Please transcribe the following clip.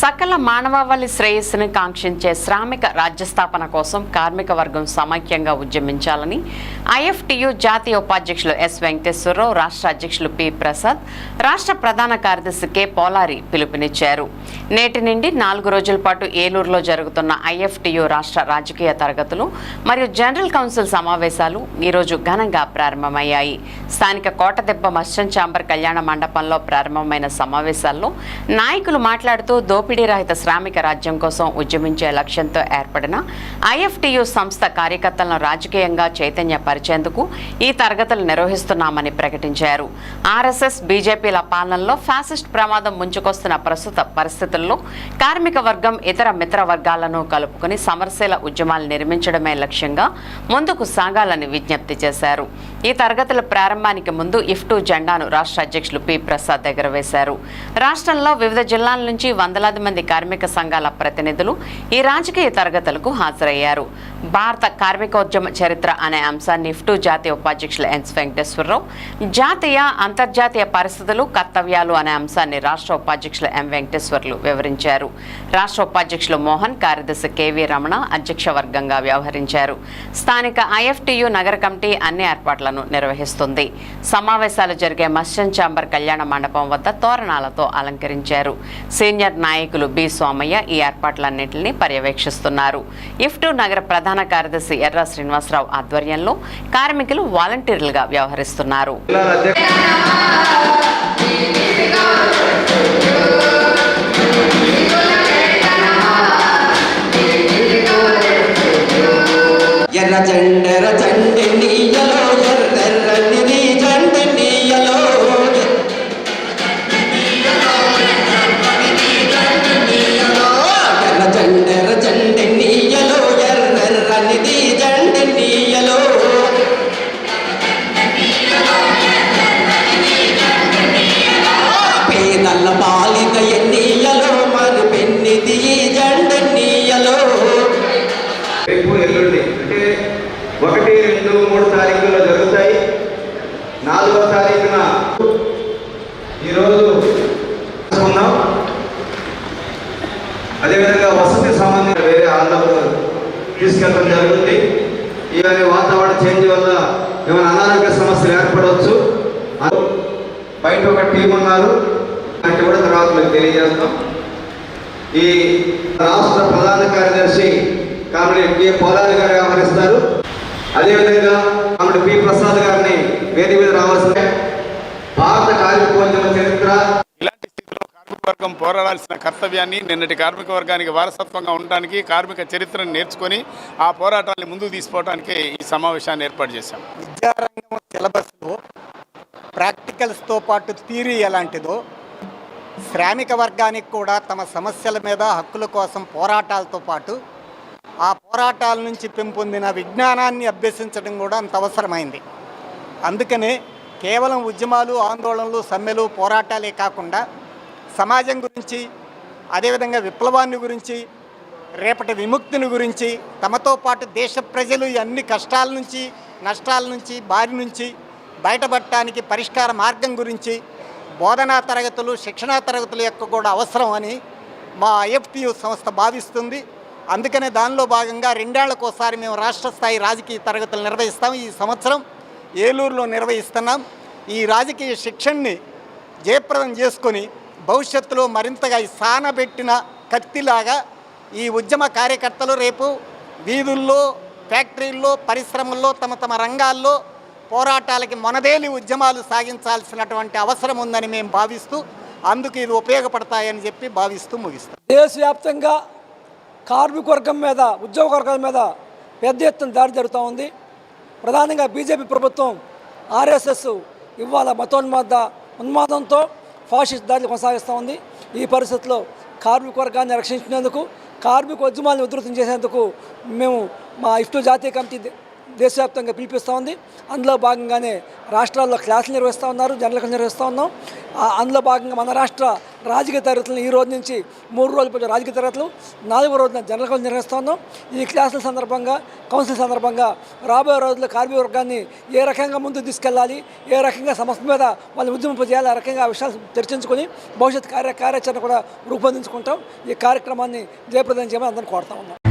సకల మానవావళి శ్రేయస్సును కాంక్షించే శ్రామిక రాజ్యస్థాపన కోసం కార్మిక వర్గం సమైక్యంగా ఉద్యమించాలని ఐఎఫ్టియు జాతీయ ఉపాధ్యక్షులు ఎస్ వెంకటేశ్వరరావు రాష్ట్ర అధ్యక్షులు పి ప్రసాద్ రాష్ట్ర ప్రధాన కార్యదర్శి కె పోలారి పిలుపునిచ్చారు. నేటి నుండి నాలుగు రోజుల పాటు ఏలూరులో జరుగుతున్న ఐఎఫ్టియు రాష్ట్ర రాజకీయ తరగతులు మరియు జనరల్ కౌన్సిల్ సమావేశాలు ఈరోజు ఘనంగా ప్రారంభమయ్యాయి. స్థానిక కోటదెబ్బ మస్టన్ చాంబర్ కళ్యాణ మండపంలో ప్రారంభమైన సమావేశాల్లో నాయకులు మాట్లాడుతూ దోపిడీ రహిత శ్రామిక రాజ్యం కోసం ఉద్యమించే లక్ష్యంతో ఏర్పడిన ఐఎఫ్టియు సంస్థ కార్యకర్తలను రాజకీయంగా చైతన్యపరిచేందుకు ఈ తరగతులు నిర్వహిస్తున్నామని ప్రకటించారు. ఆర్ఎస్ఎస్ బీజేపీల పాలనలో ఫ్యాసిస్ట్ ప్రమాదం ముంచుకొస్తున్న ప్రస్తుత పరిస్థితుల్లో కార్మిక వర్గం ఇతర మిత్ర వర్గాలను కలుపుకుని సమరశీల ఉద్యమాలు నిర్మించడమే లక్ష్యంగా ముందుకు సాగాలని విజ్ఞప్తి చేశారు. ఈ తరగతుల ప్రారంభానికి ముందు ఇఫ్టు జెండాను రాష్ట్ర అధ్యక్షులు పి ప్రసాద్ దగ్గర వేశారు రాష్ట్రంలో వివిధ జిల్లాల నుంచి వందలాది మంది కార్మిక సంఘాల ప్రతినిధులు ఈ రాజకీయ తరగతులకు హాజరయ్యారు. భారత కార్మికోద్యమ చరిత్ర అనే అంశాన్ని నిఫ్టు జాతీయ ఉపాధ్యక్షులు ఎన్స్ వెంకటేశ్వరరావు జాతీయ అంతర్జాతీయ పరిస్థితులు కర్తవ్యాలు అనే అంశాన్ని రాష్ట్ర ఉపాధ్యక్షులు ఎం వెంకటేశ్వర్లు వివరించారు. రాష్ట్ర ఉపాధ్యక్షులు మోహన్ కార్యదర్శి కెవి రమణ అధ్యక్ష వర్గంగా వ్యవహరించారు. స్థానిక ఐఎఫ్టియు నగర కమిటీ అన్ని ఏర్పాట్లను నిర్వహిస్తుంది. సమావేశాలు జరిగే మస్టన్ చాంబర్ కళ్యాణ మండపం వద్ద తోరణాలతో అలంకరించారు. సీనియర్ నాయకులు బి సోమయ్య ఈ ఏర్పాట్లన్నింటినీ పర్యవేక్షిస్తున్నారు. ఇఫ్టు నగర ప్రధాన కార్యదర్శి ఎర్ర శ్రీనివాసరావు ఆధ్వర్యంలో కార్మికులు వాలంటీర్లుగా వ్యవహరిస్తున్నారు. ఎర్ర ఎర్రెర్ర నిధి జెండె నీయలో. పేదల పాలిత ఎన్నీయలో మరి పెన్నిది జెండె రేపు ఎల్లుండి అంటే ఒకటి రెండు మూడు తారీఖుల్లో జరుగుతాయి. నాలుగో తారీఖున ఈరోజు ఉన్నాం. అదేవిధంగా వసతి సంబంధించిన వేరే ఆంధ్రకు తీసుకెళ్ళడం జరుగుతుంది. ఇవన్నీ వాతావరణ చేంజ్ వల్ల ఏమైనా అనారోగ్య సమస్యలు ఏర్పడవచ్చు. బయట ఒక టీం ఉన్నారు. అంటే కూడా తర్వాత మీకు తెలియజేస్తాం. ఈ రాష్ట్ర ప్రధాన కార్యదర్శి కామెడీ కే పోలారి గారు వ్యవహరిస్తారు. అదేవిధంగా కామెడీ పి. ప్రసాద్ గారిని వేదిక మీద రావాల్సిన భారత కార్మికోద్యమ చరిత్ర వర్గం పోరాడాల్సిన కర్తవ్యాన్ని నిన్నటి కార్మిక వర్గానికి వారసత్వంగా ఉండడానికి కార్మిక చరిత్రను నేర్చుకొని ఆ పోరాటాన్ని ముందుకు తీసుకోవడానికి ఈ సమావేశాన్ని ఏర్పాటు చేశాం. విద్యారంగం సిలబస్లో ప్రాక్టికల్స్తో పాటు థీరీ ఎలాంటిదో శ్రామిక వర్గానికి కూడా తమ సమస్యల మీద హక్కుల కోసం పోరాటాలతో పాటు ఆ పోరాటాల నుంచి పెంపొందిన విజ్ఞానాన్ని అభ్యసించడం కూడా అంత అవసరమైంది. అందుకనే కేవలం ఉద్యమాలు ఆందోళనలు సమ్మెలు పోరాటాలే కాకుండా సమాజం గురించి అదేవిధంగా విప్లవాన్ని గురించి రేపటి విముక్తిని గురించి తమతో పాటు దేశ ప్రజలు అన్ని కష్టాల నుంచి నష్టాల నుంచి బారి నుంచి బయటపడటానికి పరిష్కార మార్గం గురించి బోధనా తరగతులు శిక్షణా తరగతుల యొక్క కూడా అవసరం అని మా ఐఎఫ్టియు సంస్థ భావిస్తుంది. అందుకనే దానిలో భాగంగా రెండేళ్ళకోసారి మేము రాష్ట్ర స్థాయి రాజకీయ తరగతులు నిర్వహిస్తాం. ఈ సంవత్సరం ఏలూరులో నిర్వహిస్తున్నాం. ఈ రాజకీయ శిక్షణని జయప్రదం చేసుకొని భవిష్యత్తులో మరింతగా సానబెట్టిన కత్తిలాగా ఈ ఉద్యమ కార్యకర్తలు రేపు వీధుల్లో ఫ్యాక్టరీల్లో పరిశ్రమల్లో తమ తమ రంగాల్లో పోరాటాలకి మనదేలి ఉద్యమాలు సాగించాల్సినటువంటి అవసరం ఉందని మేము భావిస్తూ అందుకు ఇది ఉపయోగపడతాయని చెప్పి భావిస్తూ ముగిస్తాం. దేశవ్యాప్తంగా కార్మిక వర్గం మీద ఉద్యోగ వర్గాల మీద పెద్ద ఎత్తున దాడి జరుగుతూ ఉంది. ప్రధానంగా బీజేపీ ప్రభుత్వం ఆర్ఎస్ఎస్ ఇవాళ మతోన్మాద ఉన్మాదంతో ఫాషిస్ట్ దాడులు కొనసాగిస్తూ ఉంది. ఈ పరిస్థితుల్లో కార్మిక వర్గాన్ని రక్షించినందుకు కార్మిక ఉద్యమాలను ఉధృతం చేసేందుకు మేము మా ఇఫ్టు జాతీయ కమిటీ దేశవ్యాప్తంగా పిలిపిస్తూ ఉంది. అందులో భాగంగానే రాష్ట్రాల్లో క్లాసులు నిర్వహిస్తూ ఉన్నారు జనరల్ నిర్వహిస్తూ ఉన్నాం. అందులో భాగంగా మన రాష్ట్ర రాజకీయ తరగతులను ఈ రోజు నుంచి మూడు రోజుల పాటు రాజకీయ తరగతులు నాలుగో రోజున జనరల్ కౌన్సిల్ నిర్వహిస్తూ ఉన్నాం. ఈ క్లాసుల సందర్భంగా కౌన్సిల్ సందర్భంగా రాబోయే రోజుల్లో కార్మిక వర్గాన్ని ఏ రకంగా ముందుకు తీసుకెళ్ళాలి ఏ రకంగా సమస్య మీద వాళ్ళు ఉద్యమింపజేయాలి ఆ రకంగా ఆ విషయాలు చర్చించుకొని భవిష్యత్ కార్య కార్యాచరణ కూడా రూపొందించుకుంటాం. ఈ కార్యక్రమాన్ని జయప్రదం చేయమని అందరిని కోరుతా ఉన్నాం.